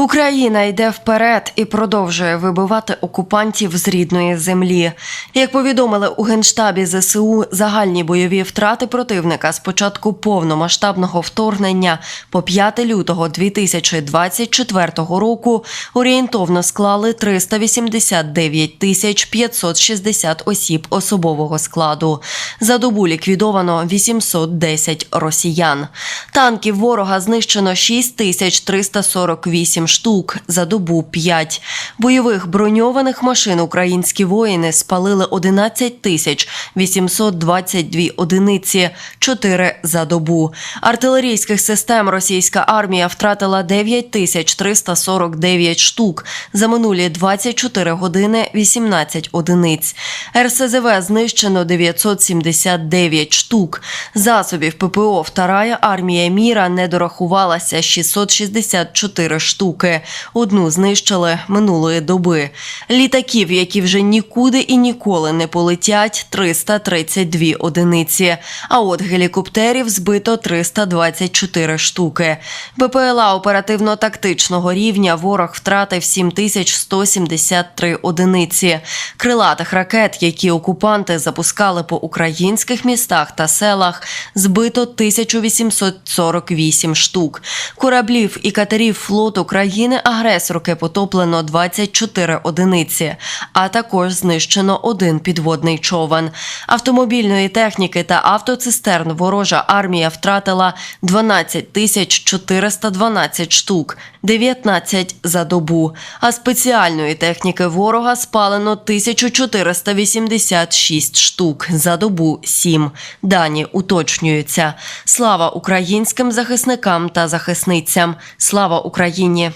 Україна йде вперед і продовжує вибивати окупантів з рідної землі. Як повідомили у генштабі ЗСУ, загальні бойові втрати противника з початку повномасштабного вторгнення по 5 лютого 2024 року орієнтовно склали 389 тисяч 560 осіб особового складу. За добу ліквідовано 810 росіян. Танків ворога знищено 6 тисяч 348 штук, за добу 5. Бойових броньованих машин українські воїни спалили 11 тисяч 822 одиниці, 4 за добу. Артилерійських систем російська армія втратила 9 тисяч 349 штук, за минулі 24 години 18 одиниць. РСЗВ знищено 979 штук. Засобів ППО Вторая армія міра не дорахувалася 664 штуки. Одну знищили минулої доби. Літаків, які вже нікуди і ніколи не полетять, 332 одиниці. А от гелікоптерів збито 324 штуки. БПЛА оперативно-тактичного рівня ворог втратив 7173 одиниці. Крилатих ракет, які окупанти запускали по українських містах та селах, збито 1848 штук. Кораблів і катерів флоту країни-агресорки потоплено 24 одиниці, а також знищено один підводний човен. Автомобільної техніки та автоцистерн ворожа армія втратила 12 тисяч 412 штук, 19 за добу. А спеціальної техніки ворога спалено 1486 штук, за добу 7. Дані уточнюються. Слава українським захисникам та захисницям. Слава Україні!